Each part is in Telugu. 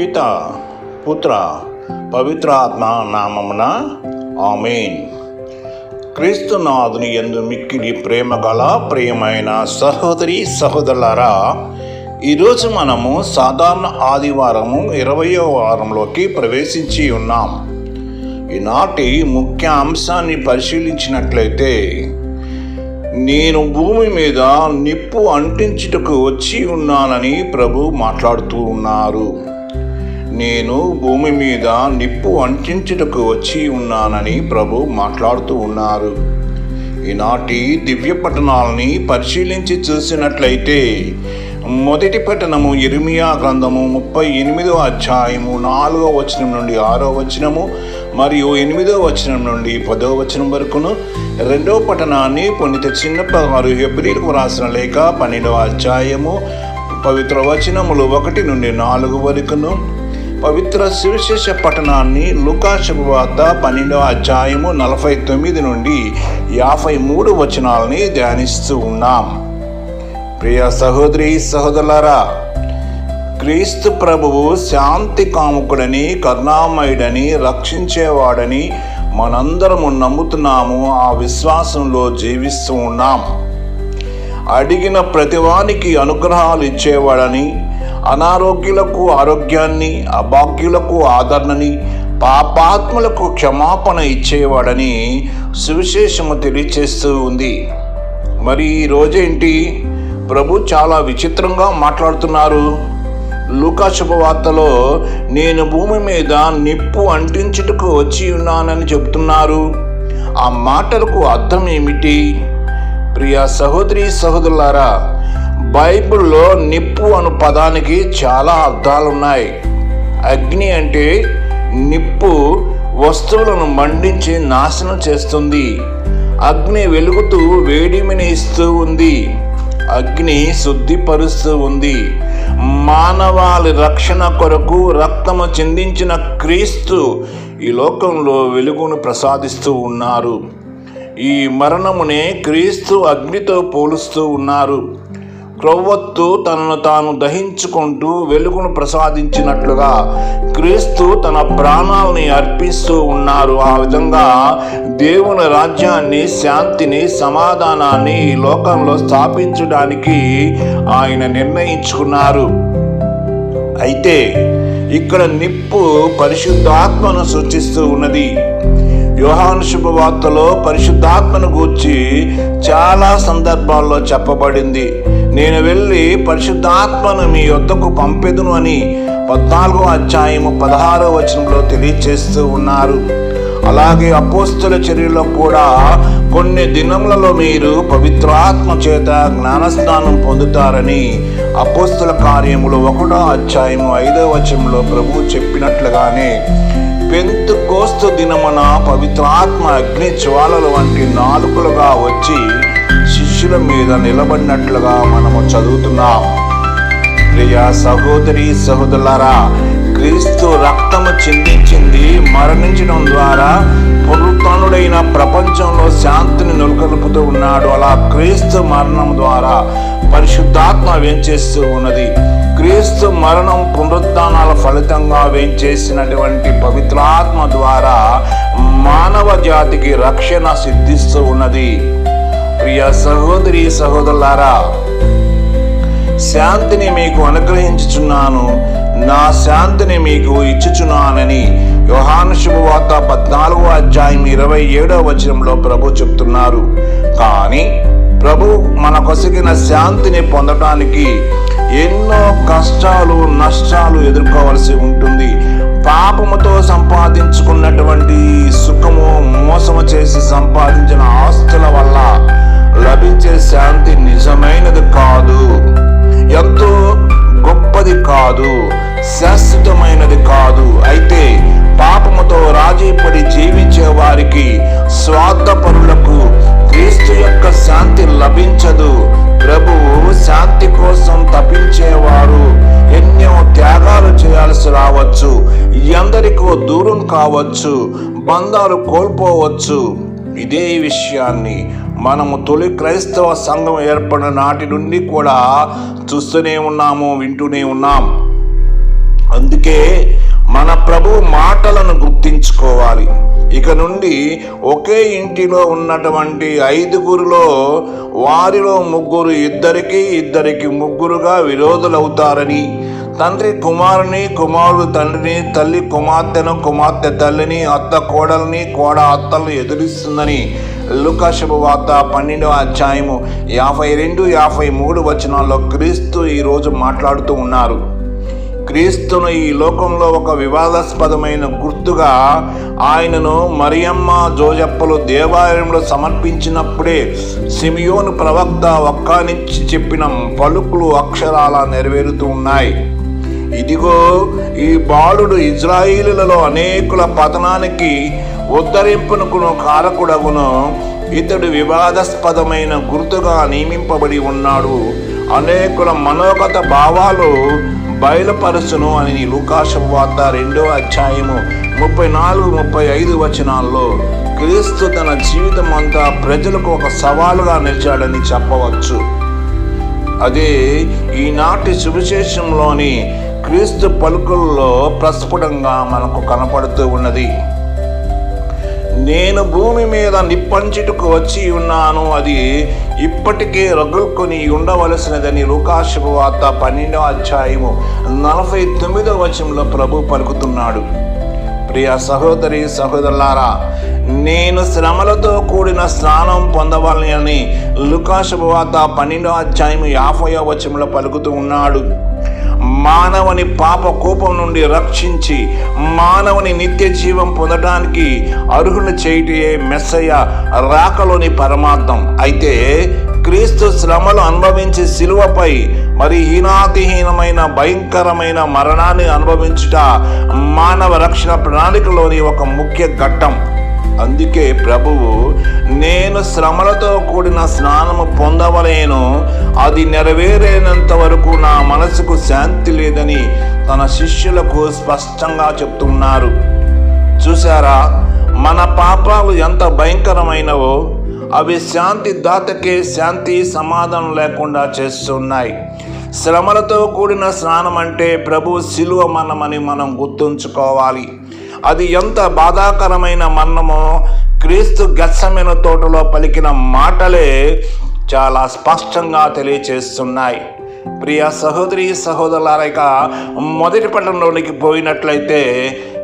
పిత పుత్ర పవిత్రాత్మ నామమున ఆమెన్. క్రీస్తునాథుని ఎందు మిక్కిలి ప్రేమ గల ప్రియమైన సహోదరి సహోదరులారా ఈరోజు మనము సాధారణ ఆదివారము ఇరవయో వారంలోకి ప్రవేశించి ఉన్నాం. ఈనాటి ముఖ్య అంశాన్ని పరిశీలించినట్లయితే నేను భూమి మీద నిప్పు అంటించుటకు వచ్చి ఉన్నానని ప్రభు మాట్లాడుతూ ఉన్నారు. నేను భూమి మీద నిప్పు అంటించుటకు వచ్చి ఉన్నానని ప్రభు మాట్లాడుతూ ఉన్నారు. ఈనాటి దివ్య పట్టణాలని పరిశీలించి చూసినట్లయితే మొదటి పట్టణము ఇరిమియా గ్రంథము ముప్పై ఎనిమిదో అధ్యాయము నాలుగో వచనం నుండి ఆరో వచనము మరియు ఎనిమిదో వచనం నుండి పదో వచనం వరకును రెండో పట్టణాన్ని పొందిత చిన్నప్ప గారు హెబ్రిలకు రాసిన లేఖ పన్నెండవ అధ్యాయము పవిత్ర వచనములు ఒకటి నుండి నాలుగు వరకును పవిత్ర శివశేష పట్టణాన్ని లుకా శుభవార్త పన్నెండవ అధ్యాయము నలభై తొమ్మిది నుండి యాభై మూడు వచనాలని ధ్యానిస్తూ ఉన్నాం. ప్రియ సహోదరి సహోదరులారా క్రీస్తు ప్రభువు శాంతి కాముకుడని కరుణామయుడని రక్షించేవాడని మనందరము నమ్ముతున్నాము ఆ విశ్వాసంలో జీవిస్తూ ఉన్నాం. అడిగిన ప్రతివానికి అనుగ్రహాలు ఇచ్చేవాడని అనారోగ్యులకు ఆరోగ్యాన్ని అభాగ్యులకు ఆదరణని పాపాత్ములకు క్షమాపణ ఇచ్చేవాడని సువిశేషము తెలియచేస్తూ ఉంది. మరి ఈ రోజేంటి? ప్రభు చాలా విచిత్రంగా మాట్లాడుతున్నారు. లూకా శుభవార్తలో నేను భూమి మీద నిప్పు అంటించుటకు వచ్చి ఉన్నానని చెబుతున్నారు. ఆ మాటలకు అర్థం ఏమిటి? ప్రియా సహోదరి సహోదరులారా బైబిల్లో నిప్పు అను పదానికి చాలా అర్థాలున్నాయి. అగ్ని అంటే నిప్పు వస్తువులను మండించి నాశనం చేస్తుంది. అగ్ని వెలుగుతూ వేడిమిని ఇస్తూ ఉంది. అగ్ని శుద్ధిపరుస్తూ ఉంది. మానవాళి రక్షణ కొరకు రక్తము చెందించిన క్రీస్తు ఈ లోకంలో వెలుగును ప్రసాదిస్తూ ఉన్నారు. ఈ మరణమునే క్రీస్తు అగ్నితో పోలుస్తూ ఉన్నారు. క్రొవ్వొత్తు తనను తాను దహించుకుంటూ వెలుగును ప్రసాదించినట్లుగా క్రీస్తు తన ప్రాణాలని అర్పిస్తూ ఉన్నారు. ఆ విధంగా దేవుని రాజ్యాన్ని శాంతిని సమాధానాన్ని ఈ లోకంలో స్థాపించడానికి ఆయన నిర్ణయించుకున్నారు. అయితే ఇక్కడ నిప్పు పరిశుద్ధాత్మను సూచిస్తూ ఉన్నది. యోహాను శుభవార్తలో పరిశుద్ధాత్మను గూర్చి చాలా సందర్భాల్లో చెప్పబడింది. నేను వెళ్ళి పరిశుద్ధాత్మను మీ యొద్దకు పంపెదును అని పద్నాలుగో అధ్యాయము పదహారో వచనంలో తెలియచేస్తూ ఉన్నారు. అలాగే అపోస్తుల చర్యలో కూడా కొన్ని దినములలో మీరు పవిత్రాత్మ చేత జ్ఞానస్నానం పొందుతారని అపోస్తుల కార్యములు ఒకటో అధ్యాయము ఐదో వచనంలో ప్రభు చెప్పినట్లుగానే పెంతు కోస్తు దినమున పవిత్రాత్మ అగ్ని జ్వాలలు వంటి నాలుకలుగా వచ్చి శిష్యుల మీద నిలబడినట్లుగా మనము చదువుతున్నాం. ప్రియ సహోదరి సహోదరులారా క్రీస్తు రక్తము చిందించింది మరణించడం ద్వారా పునరుత్నుడైన ప్రపంచంలో శాంతిని నెలకొల్పుతూ ఉన్నాడు. అలా క్రీస్తు మరణం ద్వారా పరిశుద్ధాత్మ వేంచేస్తూ ఉన్నది? క్రీస్తు మరణం పునరుత్నాల ఫలితంగా వేంచేసినటువంటి పవిత్రాత్మ ద్వారా మానవ జాతికి రక్షణ సిద్ధిస్తూ ఉన్నది. ప్రియ సహోదరి సహోదరులారా శాంతిని మీకు అనుగ్రహించుచున్నాను. నా శాంతిని మీకు ఇచ్చుచున్నానని యోహాను శుభవార్త పద్నాలుగో అధ్యాయం ఇరవై ఏడవ వచనంలో ప్రభు చెప్తున్నారు. కానీ ప్రభు మన కొసగిన శాంతిని పొందటానికి ఎన్నో కష్టాలు నష్టాలు ఎదుర్కోవలసి ఉంటుంది. పాపముతో సంపాదించుకున్నటువంటి స్వార్థపరులకు క్రీస్తు యొక్క శాంతి లభించదు. ప్రభువు శాంతి కోసం తప్పించేవారు ఎన్నో త్యాగాలు చేయాల్సి రావచ్చు. ఎందరికో దూరం కావచ్చు. బంధాలు కోల్పోవచ్చు. ఇదే విషయాన్ని మనము తొలి క్రైస్తవ సంఘం ఏర్పడిన నాటి నుండి కూడా చూస్తూనే ఉన్నాము వింటూనే ఉన్నాం. అందుకే మన ప్రభు మాటలను గుర్తించుకోవాలి. ఇక నుండి ఒకే ఇంటిలో ఉన్నటువంటి ఐదుగురిలో వారిలో ముగ్గురు ఇద్దరికి ఇద్దరికి ముగ్గురుగా విరోధులవుతారని. తండ్రి కుమారుని కుమారుడు తండ్రిని తల్లి కుమార్తెను కుమార్తె తల్లిని అత్త కోడల్ని కోడ అత్తలను ఎదురిస్తుందని లుకాశుభ వార్త పన్నెండవ అధ్యాయము యాభై రెండు యాభై మూడు వచనాల్లో క్రీస్తు ఈరోజు మాట్లాడుతూ ఉన్నారు. క్రీస్తును ఈ లోకంలో ఒక వివాదాస్పదమైన గుర్తుగా ఆయనను మరియమ్మ జోజప్పలు దేవాలయంలో సమర్పించినప్పుడే సిమియోను ప్రవక్త ఒక్కానిచ్చి చెప్పిన పలుకులు అక్షరాల నెరవేరుతూ ఉన్నాయి. ఇదిగో ఈ బాలుడు ఇజ్రాయిలులలో అనేకుల పతనానికి ఉద్ధరింపునకును కారకుడగును. ఇతడు వివాదాస్పదమైన గుర్తుగా నియమింపబడి ఉన్నాడు. అనేకుల మనోగత భావాలు బయలుపరచును అని లూకాశం వార్త రెండో అధ్యాయము ముప్పై నాలుగు ముప్పై ఐదు వచనాల్లో క్రీస్తు తన జీవితం అంతా ప్రజలకు ఒక సవాలుగా నిలిచాడని చెప్పవచ్చు. అదే ఈనాటి సువిశేషంలోని క్రీస్తు పలుకుల్లో ప్రస్ఫుటంగా మనకు కనపడుతూ ఉన్నది. నేను భూమి మీద నిప్పంచుటకు వచ్చి ఉన్నాను. అది ఇప్పటికే రగులుకొని ఉండవలసినదని లూకాశుభ వార్త పన్నెండవ అధ్యాయము నలభై తొమ్మిదవ వచనంలో ప్రభు పలుకుతున్నాడు. ప్రియ సహోదరి సహోదరులారా నేను శ్రమలతో కూడిన స్నానం పొందవాలని అని లుకాశుభవార్త పన్నెండో అధ్యాయం యాభై వచనంలో పలుకుతూ ఉన్నాడు. మానవుని పాప కోపం నుండి రక్షించి మానవుని నిత్య జీవం పొందడానికి అర్హులు చేయటే మెస్సయ్య రాకలోని పరమార్థం. అయితే క్రీస్తు శ్రమలు అనుభవించి శిలువపై మరి హీనాతిహీనమైన భయంకరమైన మరణాన్ని అనుభవించుట మానవ రక్షణ ప్రణాళికలోని ఒక ముఖ్య ఘట్టం. అందుకే ప్రభువు నేను శ్రమలతో కూడిన స్నానము పొందవలేను. అది నెరవేరేనంత వరకు నా మనసుకు శాంతి లేదని తన శిష్యులకు స్పష్టంగా చెప్తున్నారు. చూసారా మన పాపాలు ఎంత భయంకరమైనవో అవి శాంతి దాతకే శాంతి సమాధానం లేకుండా చేస్తున్నాయి. శ్రమలతో కూడిన స్నానం అంటే ప్రభు శిలువ మనమని మనం గుర్తుంచుకోవాలి. అది ఎంత బాధాకరమైన మన్నమో క్రీస్తు గచ్చమైన తోటలో పలికిన మాటలే చాలా స్పష్టంగా తెలియచేస్తున్నాయి. ప్రియ సహోదరి సహోదరులారైక మొదటి పట్టణంలోనికి పోయినట్లయితే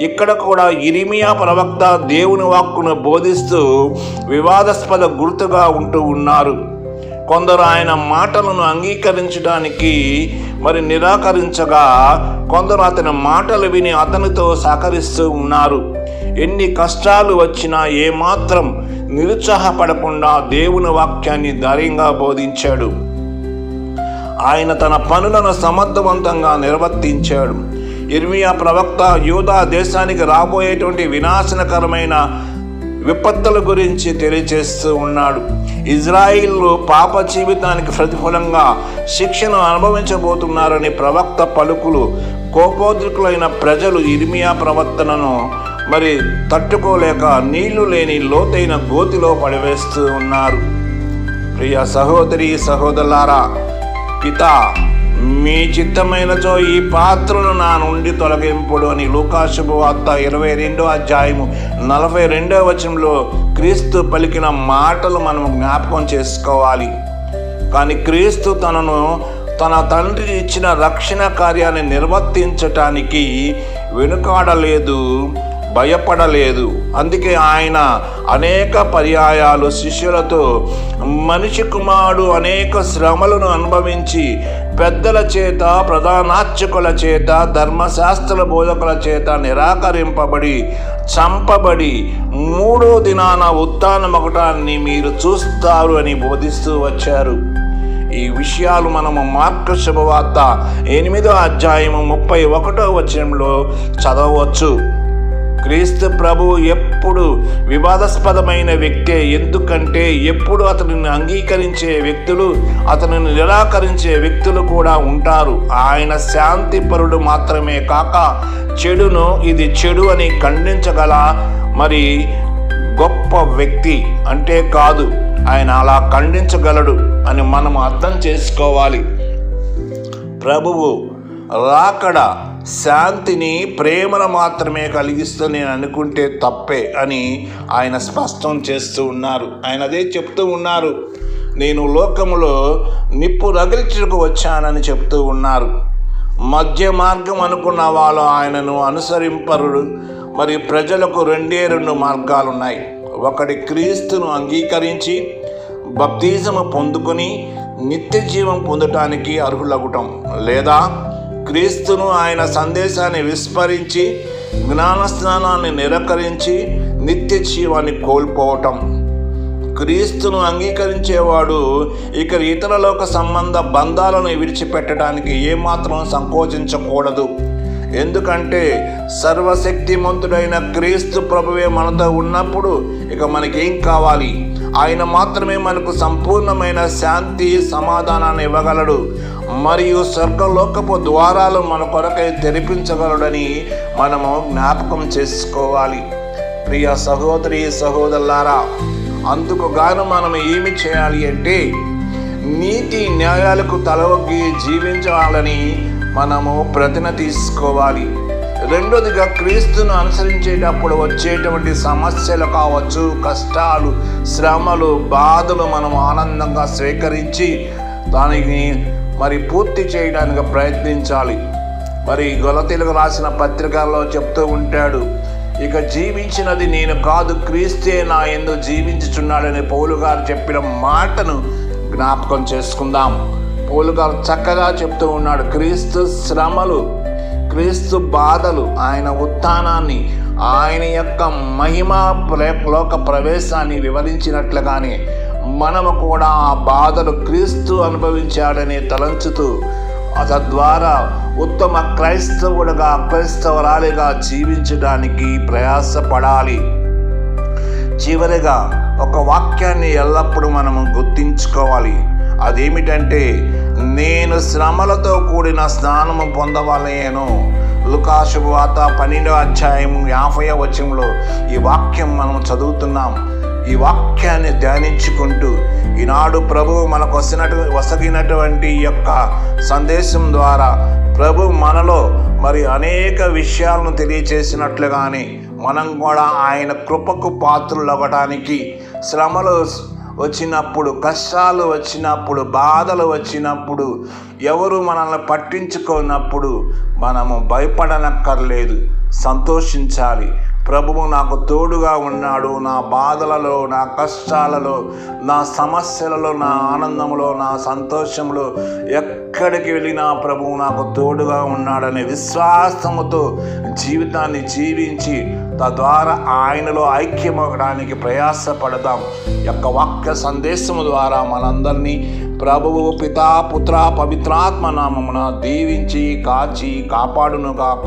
ఇక్కడ కూడా ఇరిమియా ప్రవక్త దేవుని వాక్కును బోధిస్తూ వివాదాస్పద గుర్తుగా ఉంటూ ఉన్నారు. కొందరు ఆయన మాటలను అంగీకరించడానికి మరి నిరాకరించగా కొందరు అతని మాటలు విని అతనితో సహకరిస్తూ ఉన్నారు. ఎన్ని కష్టాలు వచ్చినా ఏమాత్రం నిరుత్సాహపడకుండా దేవుని వాక్యాన్ని ధైర్యంగా బోధించాడు. ఆయన తన పనులను సమర్థవంతంగా నిర్వర్తించాడు. ఇర్మియా ప్రవక్త యూదా దేశానికి రాబోయేటువంటి వినాశనకరమైన విపత్తుల గురించి తెలియచేస్తూ ఉన్నాడు. ఇజ్రాయిల్లో పాప జీవితానికి ప్రతిఫలంగా శిక్షను అనుభవించబోతున్నారని ప్రవక్త పలుకులు. కోపోద్రికులైన ప్రజలు ఇర్మియా ప్రవర్తనను మరి తట్టుకోలేక నీళ్ళు లేని లోతైన గోతిలో పడివేస్తూ ఉన్నారు. ప్రియ సహోదరి సహోదరులారా పిత మీ చిత్తమైనచో ఈ పాత్రను నా నుండి తొలగింపుడు అని లూకాశుభవార్త ఇరవై రెండో అధ్యాయము నలభై రెండో వచనంలో క్రీస్తు పలికిన మాటలు మనం జ్ఞాపకం చేసుకోవాలి. కానీ క్రీస్తు తనను తన తండ్రి ఇచ్చిన రక్షణ కార్యాన్ని నిర్వర్తించటానికి వెనుకాడలేదు. భయపడలేదు. అందుకే ఆయన అనేక పర్యాయాలు శిష్యులతో మనిషి కుమారుడు అనేక శ్రమలను అనుభవించి పెద్దల చేత ప్రధానార్చకుల చేత ధర్మశాస్త్ర బోధకుల చేత నిరాకరింపబడి చంపబడి మూడో దినాన ఉత్థానమొకటాన్ని మీరు చూస్తారు అని బోధిస్తూ వచ్చారు. ఈ విషయాలు మనము మార్క శుభవార్త ఎనిమిదో అధ్యాయము ముప్పై ఒకటో వచనంలో చదవవచ్చు క్రీస్తు ప్రభువు ఎప్పుడు వివాదాస్పదమైన వ్యక్తే. ఎందుకంటే ఎప్పుడు అతనిని అంగీకరించే వ్యక్తులు అతనిని నిరాకరించే వ్యక్తులు కూడా ఉంటారు. ఆయన శాంతిపరుడు మాత్రమే కాక చెడును ఇది చెడు అని ఖండించగల మరి గొప్ప వ్యక్తి అంటే కాదు. ఆయన అలా ఖండించగలడు అని మనం అర్థం చేసుకోవాలి. ప్రభువు రాకడ శాంతిని ప్రేమను మాత్రమే కలిగిస్తూ నేను అనుకుంటే తప్పే అని ఆయన స్పష్టం చేస్తూ ఉన్నారు. ఆయన అదే చెప్తూ ఉన్నారు. నేను లోకములో నిప్పు రగిల్చుకు వచ్చానని చెప్తూ ఉన్నారు. మధ్య మార్గం అనుకున్న వాళ్ళు ఆయనను అనుసరింపరుడు. మరి ప్రజలకు రెండే రెండు మార్గాలు ఉన్నాయి ఒకటి క్రీస్తును అంగీకరించి బప్తిజము పొందుకొని నిత్య జీవం పొందటానికి అర్హులగుటం. లేదా క్రీస్తును ఆయన సందేశాన్ని విస్మరించి జ్ఞానస్నానాన్ని నిరకరించి నిత్య జీవాన్ని కోల్పోవటం. క్రీస్తును అంగీకరించేవాడు ఇక ఇతరులోక సంబంధ బంధాలను విడిచిపెట్టడానికి ఏమాత్రం సంకోచించకూడదు. ఎందుకంటే సర్వశక్తిమంతుడైన క్రీస్తు ప్రభువే మనతో ఉన్నప్పుడు ఇక మనకేం కావాలి? ఆయన మాత్రమే మనకు సంపూర్ణమైన శాంతి సమాధానాన్ని ఇవ్వగలడు. మరియు స్వర్గలోకపు ద్వారాలు మన కొరకై తెరిపించగలడని మనము జ్ఞాపకం చేసుకోవాలి. ప్రియ సహోదరి సహోదరులారా అందుకు గాను మనం ఏమి చేయాలి అంటే నీతి న్యాయాలకు తలవగ్గి జీవించాలని మనము ప్రతిన తీసుకోవాలి. రెండోదిగా క్రీస్తును అనుసరించేటప్పుడు వచ్చేటువంటి సమస్యలు కావచ్చు కష్టాలు శ్రమలు బాధలు మనం ఆనందంగా స్వీకరించి దానిని మరి పూర్తి చేయడానికి ప్రయత్నించాలి. మరి గొలతీలకు రాసిన పత్రికల్లో చెప్తూ ఉంటాడు ఇక జీవించినది నేను కాదు క్రీస్తే నా ఎందు జీవించుచున్నాడని పౌలు గారు చెప్పిన మాటను జ్ఞాపకం చేసుకుందాం. పౌలు గారు చక్కగా చెప్తూ ఉన్నాడు క్రీస్తు శ్రమలు క్రీస్తు బాధలు ఆయన ఉత్థానాన్ని ఆయన యొక్క మహిమ లోక ప్రవేశాన్ని వివరించినట్లుగానే మనము కూడా ఆ బాధను క్రీస్తు అనుభవించాడని తలంచుతూ తద్వారా ఉత్తమ క్రైస్తవుడుగా క్రైస్తవరాలిగా జీవించడానికి ప్రయాసపడాలి. చివరిగా ఒక వాక్యాన్ని ఎల్లప్పుడూ మనము గుర్తించుకోవాలి. అదేమిటంటే నేను శ్రమలతో కూడిన స్నానము పొందవలేను. లుకాశుభవార్త పన్నెండో అధ్యాయం యాభై వచనంలో ఈ వాక్యం మనం చదువుతున్నాం. ఈ వాక్యాన్ని ధ్యానించుకుంటూ ఈనాడు ప్రభువు మనకు వసినటు వసగినటువంటి ఈ యొక్క సందేశం ద్వారా ప్రభు మనలో మరి అనేక విషయాలను తెలియచేసినట్లుగానే మనం కూడా ఆయన కృపకు పాత్రలు అవ్వటానికి శ్రమలు వచ్చినప్పుడు కష్టాలు వచ్చినప్పుడు బాధలు వచ్చినప్పుడు ఎవరు మనల్ని పట్టించుకున్నప్పుడు మనము భయపడనక్కర్లేదు. సంతోషించాలి. ప్రభువు నాకు తోడుగా ఉన్నాడు. నా బాధలలో నా కష్టాలలో నా సమస్యలలో నా ఆనందంలో నా సంతోషంలో ఎక్కడికి వెళ్ళినా ప్రభువు నాకు తోడుగా ఉన్నాడనే విశ్వాసముతో జీవితాన్ని జీవించి తద్వారా ఆయనలో ఐక్యమవడానికి ప్రయాసపడదాం. యొక్క వాక్య సందేశము ద్వారా మనందరినీ ప్రభువు పితా పుత్ర పవిత్రాత్మ నామమున దీవించి కాచి కాపాడును గాక